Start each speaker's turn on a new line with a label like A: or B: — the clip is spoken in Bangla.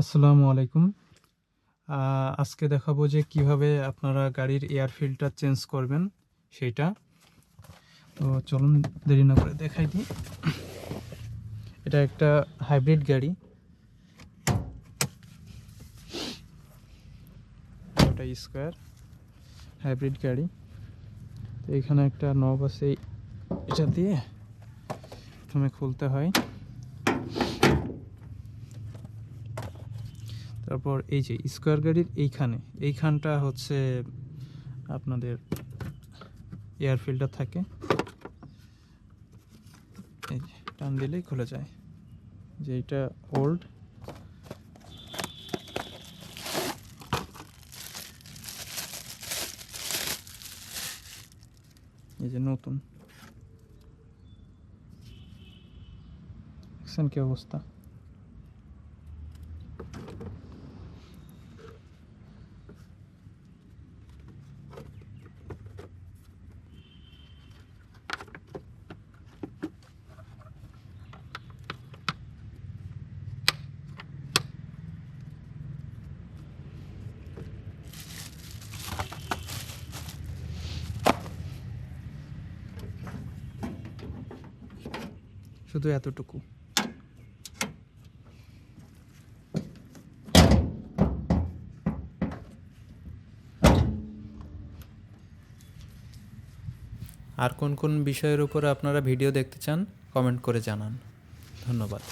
A: আসসালামু আলাইকুম। আজকে দেখাবো যে কীভাবে আপনারা গাড়ির এয়ার ফিল্টার চেঞ্জ করবেন, সেইটা। তো চলুন দেরি না করে দেখাই দিই। এটা একটা হাইব্রিড গাড়ি। ওটা স্কোয়ার হাইব্রিড গাড়ি। তো এখানে একটা নব আছে, এটা দিয়ে প্রথমে খুলতে হয়। তারপর এই যে স্কোয়ার গাড়ির এইখানে, এইখানটা হচ্ছে আপনাদের এয়ার ফিল্টার থাকে। এই যে, টান দিলেই খুলে যায়। যে এটা ওল্ড এই যে নতুন। কি অবস্থা? শুধু এতটুকু।
B: আর কোন কোন বিষয়ের উপর আপনারা ভিডিও দেখতে চান কমেন্ট করে জানান। ধন্যবাদ।